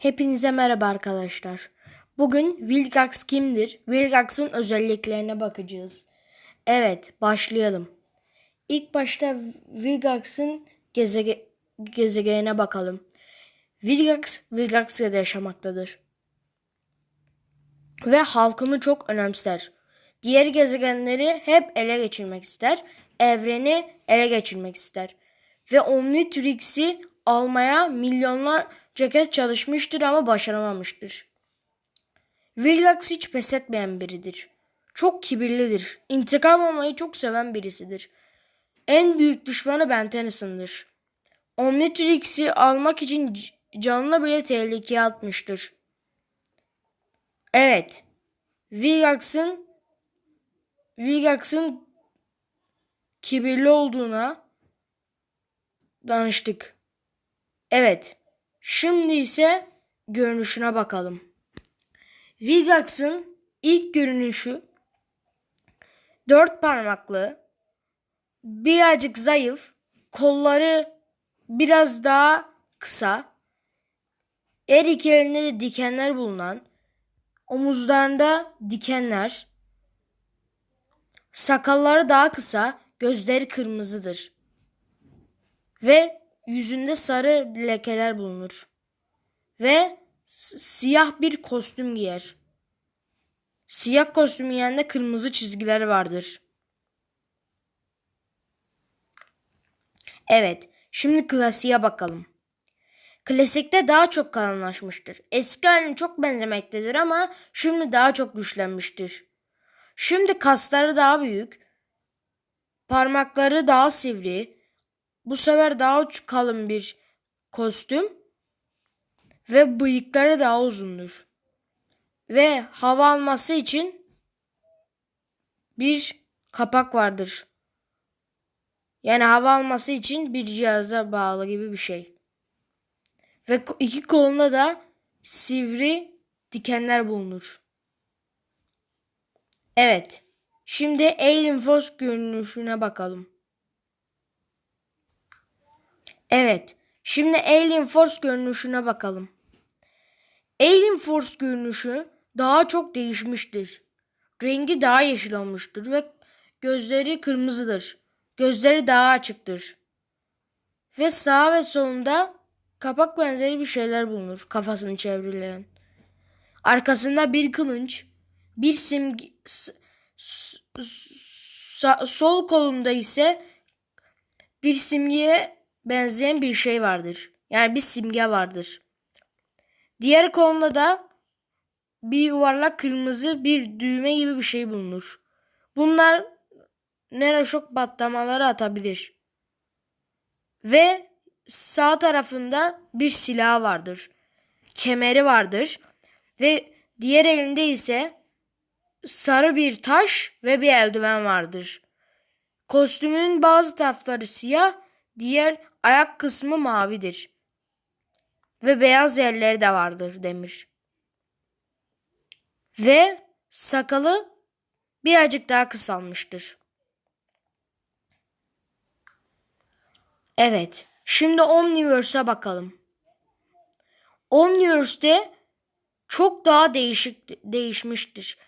Hepinize merhaba arkadaşlar. Bugün Wilcox kimdir? Wilcox'ın özelliklerine bakacağız. Evet, başlayalım. İlk başta Wilcox'ın gezege gezegenine bakalım. Wilcox, Wilcox'ta yaşamaktadır. Ve halkını çok önemser. Diğer gezegenleri hep ele geçirmek ister. Evreni ele geçirmek ister. Ve Omnitrix'i almaya milyonlarca kez çalışmıştır ama başaramamıştır. Wilcox hiç pes etmeyen biridir. Çok kibirlidir. İntikam almayı çok seven birisidir. En büyük düşmanı Ben Tennyson'dır. Omnitrix'i almak için c- canını bile tehlikeye atmıştır. Evet. Wilcox'ın Wilcox'ın kibirli olduğuna danıştık. Evet. Şimdi ise görünüşüne bakalım. Vilgax'ın ilk görünüşü dört parmaklı, birazcık zayıf, kolları biraz daha kısa, her iki elinde de dikenler bulunan, omuzlarında dikenler, sakalları daha kısa, gözleri kırmızıdır ve yüzünde sarı lekeler bulunur ve siyah bir kostüm giyer. Siyah kostüm giyende kırmızı çizgiler vardır. Evet, şimdi klasiğe bakalım. Klasikte daha çok kalınlaşmıştır. Eski haline çok benzemektedir ama şimdi daha çok güçlenmiştir. Şimdi kasları daha büyük, parmakları daha sivri, bu sefer daha kalın bir kostüm ve bıyıkları daha uzundur. Ve hava alması için bir kapak vardır. Yani hava alması için bir cihaza bağlı gibi bir şey. Ve iki kolunda da sivri dikenler bulunur. Evet. Şimdi Alien Force görünüşüne bakalım. Evet. Şimdi Alien Force görünüşüne bakalım. Alien Force görünüşü daha çok değişmiştir. Rengi daha yeşil olmuştur ve gözleri kırmızıdır. Gözleri daha açıktır. Ve sağ ve solunda kapak benzeri bir şeyler bulunur kafasını çevreleyen. Arkasında bir kılınç, bir simge, sol kolunda ise bir simgeye benzeyen bir şey vardır. Yani bir simge vardır. Diğer kolunda da bir yuvarlak kırmızı bir düğme gibi bir şey bulunur. Bunlar neroşok patlamaları atabilir. Ve sağ tarafında bir silah vardır. Kemeri vardır. Ve diğer elinde ise sarı bir taş ve bir eldiven vardır. Kostümün bazı tarafları siyah, diğer ayak kısmı mavidir. Ve beyaz yerleri de vardır demir. Ve sakalı birazcık daha kısalmıştır. Evet, şimdi Omniverse'a bakalım. Omniverse'de çok daha değişik değişmiştir.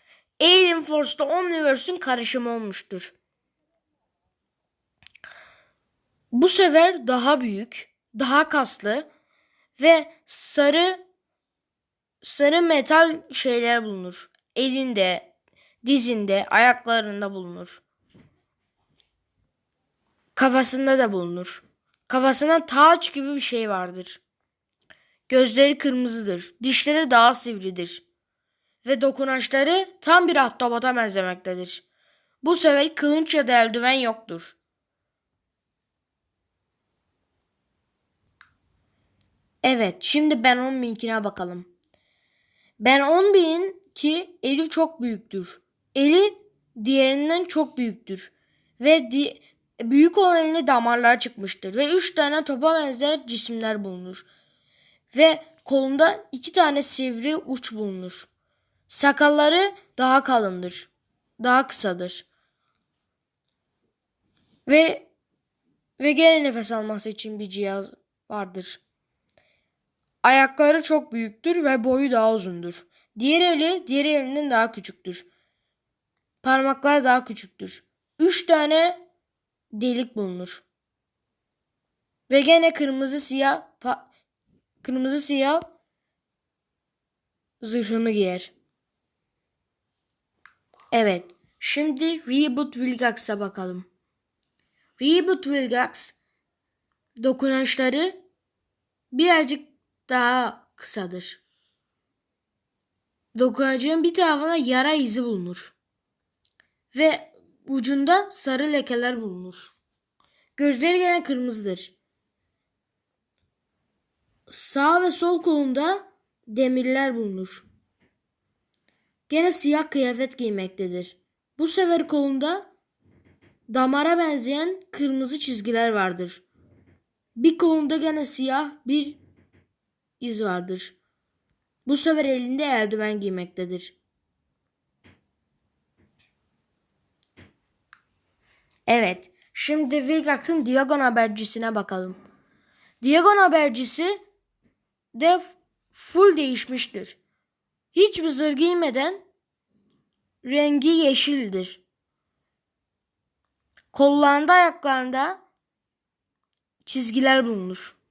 Alien Force'da Omniverse'ün karışımı olmuştur. Bu sefer daha büyük, daha kaslı ve sarı sarı metal şeyler bulunur. Elinde, dizinde, ayaklarında bulunur. Kafasında da bulunur. Kafasına taç gibi bir şey vardır. Gözleri kırmızıdır. Dişleri daha sivridir. Ve dokunaçları tam bir ahtapota benzemektedir. Bu sefer kılınç ya da eldiven yoktur. Evet, şimdi Ben 10 binkine bakalım. Ben 10 bin ki eli çok büyüktür. Eli diğerinden çok büyüktür. Ve di- büyük olan elinde damarlar çıkmıştır. Ve 3 tane topa benzer cisimler bulunur. Ve kolunda 2 tane sivri uç bulunur. Sakalları daha kalındır. Daha kısadır. Ve ve gene nefes alması için bir cihaz vardır. Ayakları çok büyüktür ve boyu daha uzundur. Diğer eli diğer elinden daha küçüktür. Parmaklar daha küçüktür. Üç tane delik bulunur. Ve gene kırmızı siyah kırmızı siyah zırhını giyer. Evet. Şimdi Reboot Wilgax'a bakalım. Reboot Wilgax dokunuşları birazcık daha kısadır. Dokunucunun bir tarafına yara izi bulunur. Ve ucunda sarı lekeler bulunur. Gözleri gene kırmızıdır. Sağ ve sol kolunda demirler bulunur. Gene siyah kıyafet giymektedir. Bu sefer kolunda damara benzeyen kırmızı çizgiler vardır. Bir kolunda gene siyah bir iz vardır. Bu sefer elinde eldiven giymektedir. Evet, şimdi Vilgax'ın Diagon habercisine bakalım. Diagon habercisi de full değişmiştir. Hiçbir zırh giymeden rengi yeşildir. Kollarında ayaklarında çizgiler bulunur.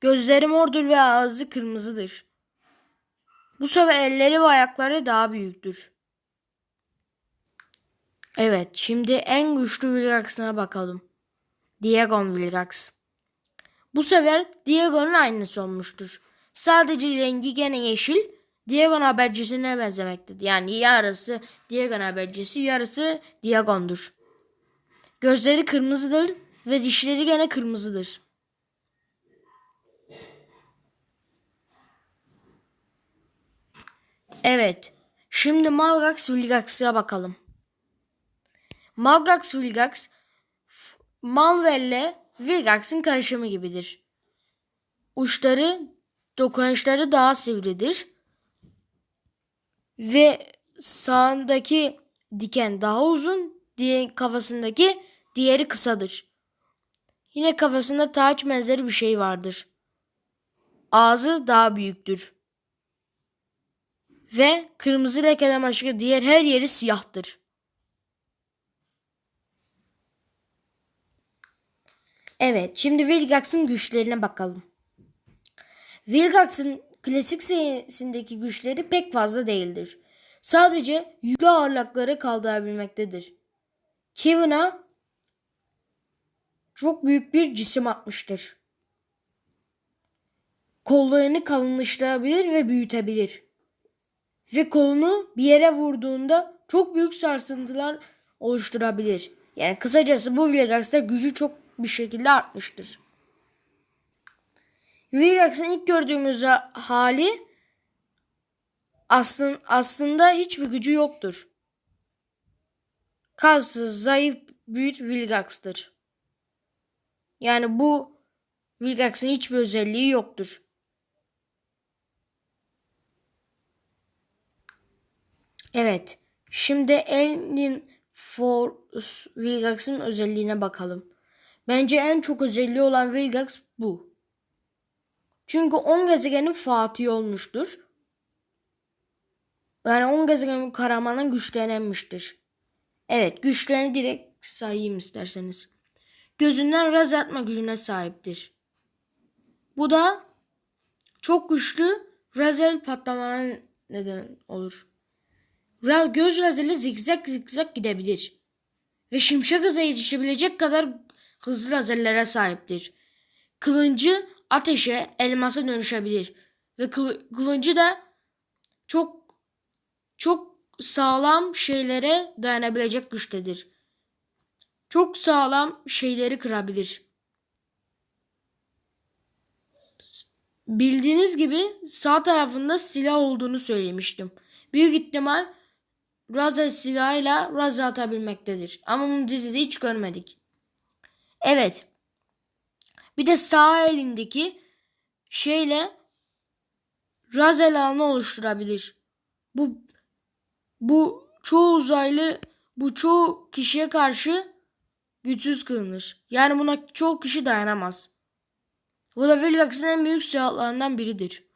Gözleri mordur ve ağzı kırmızıdır. Bu sefer elleri ve ayakları daha büyüktür. Evet, şimdi en güçlü Vilgax'ına bakalım. Diagon Vilgax. Bu sefer Diego'nun aynısı olmuştur. Sadece rengi gene yeşil, Diegon habercisine benzemektedir. Yani yarısı Diegon habercisi, yarısı Diegon'dur. Gözleri kırmızıdır ve dişleri gene kırmızıdır. Evet, şimdi Malgax Vilgax'a bakalım. Malgax Vilgax, Malvel'le Vilgax'ın karışımı gibidir. Uçları, dokunuşları daha sivridir. Ve sağındaki diken daha uzun, diye kafasındaki diğeri kısadır. Yine kafasında taç benzeri bir şey vardır. Ağzı daha büyüktür. Ve kırmızı lekeden başka diğer her yeri siyahtır. Evet, şimdi Vilgax'ın güçlerine bakalım. Vilgax'ın klasik serisindeki güçleri pek fazla değildir. Sadece yüklü ağırlıkları kaldırabilmektedir. Kevin'a çok büyük bir cisim atmıştır. Kollarını kalınlaştırabilir ve büyütebilir. Ve kolunu bir yere vurduğunda çok büyük sarsıntılar oluşturabilir. Yani kısacası bu Vilgax'ta gücü çok bir şekilde artmıştır. Vilgax'ın ilk gördüğümüz hali aslında, aslında hiçbir gücü yoktur. Kalsız, zayıf bir Vilgax'tır. Yani bu Vilgax'ın hiçbir özelliği yoktur. Evet. Şimdi Alien Force Vilgax'ın özelliğine bakalım. Bence en çok özelliği olan Vilgax bu. Çünkü 10 gezegenin Fatih olmuştur. Yani 10 gezegenin Karaman'ın güçlenmiştir. Evet güçlerini direkt sayayım isterseniz. Gözünden raz atma gücüne sahiptir. Bu da çok güçlü razel patlamana neden olur. Göz razeli zigzag zigzag gidebilir. Ve şimşek hıza yetişebilecek kadar hızlı lazerlere sahiptir. Kılıncı ateşe, elmasa dönüşebilir. Ve kılı- kılıncı da çok çok sağlam şeylere dayanabilecek güçtedir. Çok sağlam şeyleri kırabilir. Bildiğiniz gibi sağ tarafında silah olduğunu söylemiştim. Büyük ihtimal Raza silahıyla Raza atabilmektedir. Ama bunu dizide hiç görmedik. Evet. Bir de sağ elindeki şeyle Razel ağını oluşturabilir. Bu bu çoğu uzaylı bu çoğu kişiye karşı güçsüz kılınır. Yani buna çoğu kişi dayanamaz. Bu da Vilgax'ın en büyük silahlarından biridir.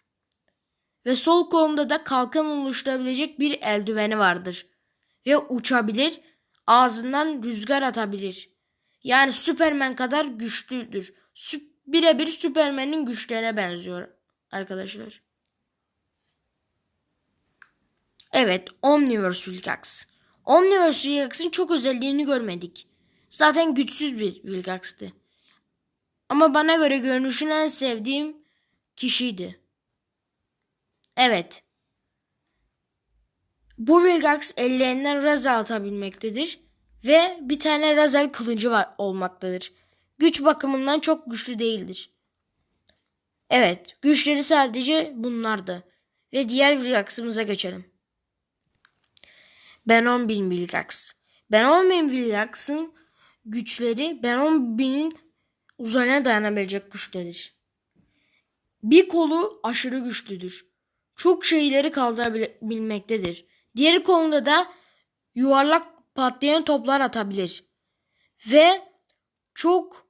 Ve sol kolunda da kalkan oluşturabilecek bir eldiveni vardır. Ve uçabilir, ağzından rüzgar atabilir. Yani Superman kadar güçlüdür. Sü- Birebir Superman'in güçlerine benziyor arkadaşlar. Evet, Omniverse Vilgax. Omniverse Vilgax'ın çok özelliğini görmedik. Zaten güçsüz bir Vilgax'tı. Ama bana göre görünüşünü en sevdiğim kişiydi. Evet. Bu Vilgax ellerinden Raza atabilmektedir. Ve bir tane Razel kılıcı var olmaktadır. Güç bakımından çok güçlü değildir. Evet, güçleri sadece bunlardı. Ve diğer Vilgax'ımıza geçelim. Ben 10 bin Vilgax. Ben 10 bin Vilgax'ın güçleri Ben 10 binin uzayına dayanabilecek güçtedir. Bir kolu aşırı güçlüdür. Çok şeyleri kaldırabilmektedir. Diğer kolunda da yuvarlak patlayan toplar atabilir. Ve çok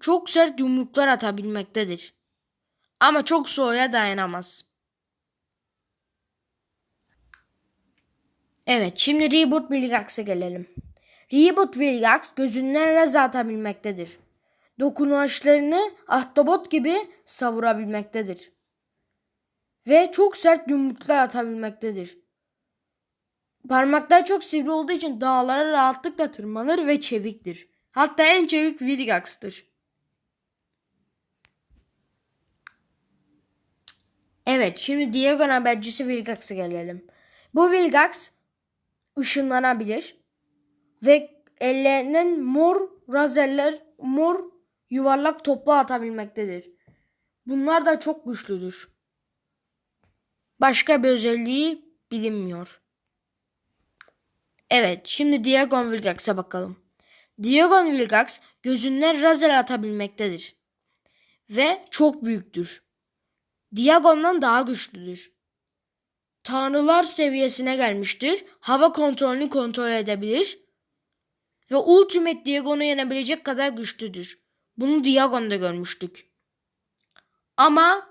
çok sert yumruklar atabilmektedir. Ama çok soğuğa dayanamaz. Evet şimdi Reboot Vilgax'a gelelim. Reboot Vilgax gözünden reza atabilmektedir. Dokunuşlarını ahtapot gibi savurabilmektedir. Ve çok sert yumruklar atabilmektedir. Parmaklar çok sivri olduğu için dağlara rahatlıkla tırmanır ve çeviktir. Hatta en çevik Vilgax'tır. Evet şimdi Diagon habercisi Vilgax'a gelelim. Bu Vilgax ışınlanabilir ve ellerinden mor razeller, mor yuvarlak topla atabilmektedir. Bunlar da çok güçlüdür. Başka bir özelliği bilinmiyor. Evet, şimdi Diagon Vilgax'a bakalım. Diagon Vilgax gözünden lazer atabilmektedir. Ve çok büyüktür. Diagon'dan daha güçlüdür. Tanrılar seviyesine gelmiştir. Hava kontrolünü kontrol edebilir. Ve Ultimate Diagon'u yenebilecek kadar güçlüdür. Bunu Diagon'da görmüştük. Ama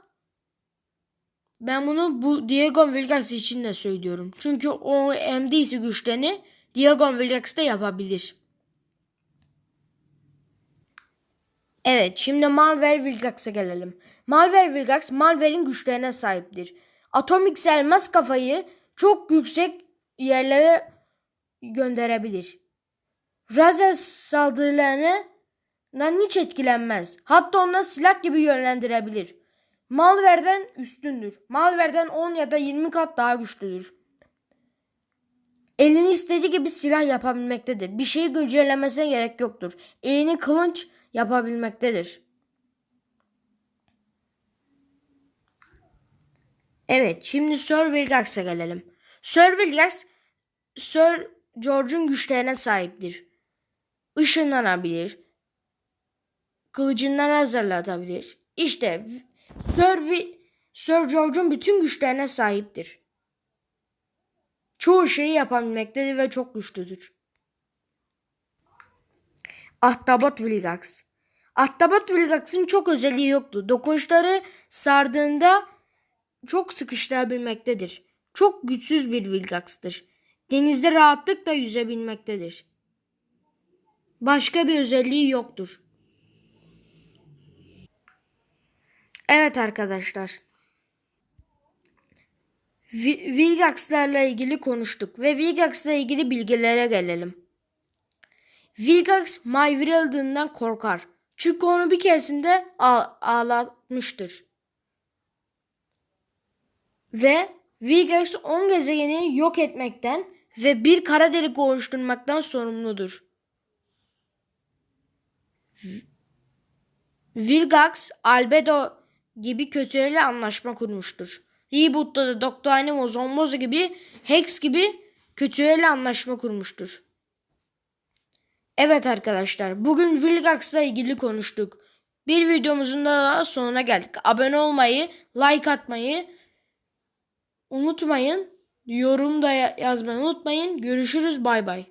ben bunu bu Diagon Vilgax için de söylüyorum. Çünkü o MD'si güçlerini Diagon Vilgax de yapabilir. Evet şimdi Malware Vilgax'a gelelim. Malware Vilgax Malware'in güçlerine sahiptir. Atomik selmez kafayı çok yüksek yerlere gönderebilir. Razer saldırılarından hiç etkilenmez. Hatta ondan silah gibi yönlendirebilir. Malware'den üstündür. Malware'den 10 ya da 20 kat daha güçlüdür. Elini istediği gibi silah yapabilmektedir. Bir şeyi güncellemesine gerek yoktur. Elini kılınç yapabilmektedir. Evet şimdi Sir Vilgax'a gelelim. Sir Vilgax Sir George'un güçlerine sahiptir. Işınlanabilir. Kılıcından hazırlatabilir. İşte Sir, Sir George'un bütün güçlerine sahiptir. Çoğu şeyi yapabilmektedir ve çok güçlüdür. Ahtapot Vilgax Ahtapot Vilgax'ın çok özelliği yoktu. Dokunuşları sardığında çok sıkıştırabilmektedir. Çok güçsüz bir Vilgax'tır. Denizde rahatlıkla yüzebilmektedir. Başka bir özelliği yoktur. Evet arkadaşlar. Vilgax'larla ilgili konuştuk ve Vilgax'la ilgili bilgilere gelelim. Vilgax My Virildığından korkar. Çünkü onu bir keresinde ağlatmıştır. Ve Vilgax 10 gezegeni yok etmekten ve bir kara delik oluşturmaktan sorumludur. Vilgax, Albedo gibi kötülerle anlaşma kurmuştur. Reboot'ta da Doktor Animo, Zombozo gibi Hex gibi kötülerle anlaşma kurmuştur. Evet arkadaşlar bugün Vilgax'la ilgili konuştuk. Bir videomuzun da sonuna geldik. Abone olmayı, like atmayı unutmayın. Yorum da yazmayı unutmayın. Görüşürüz bay bay.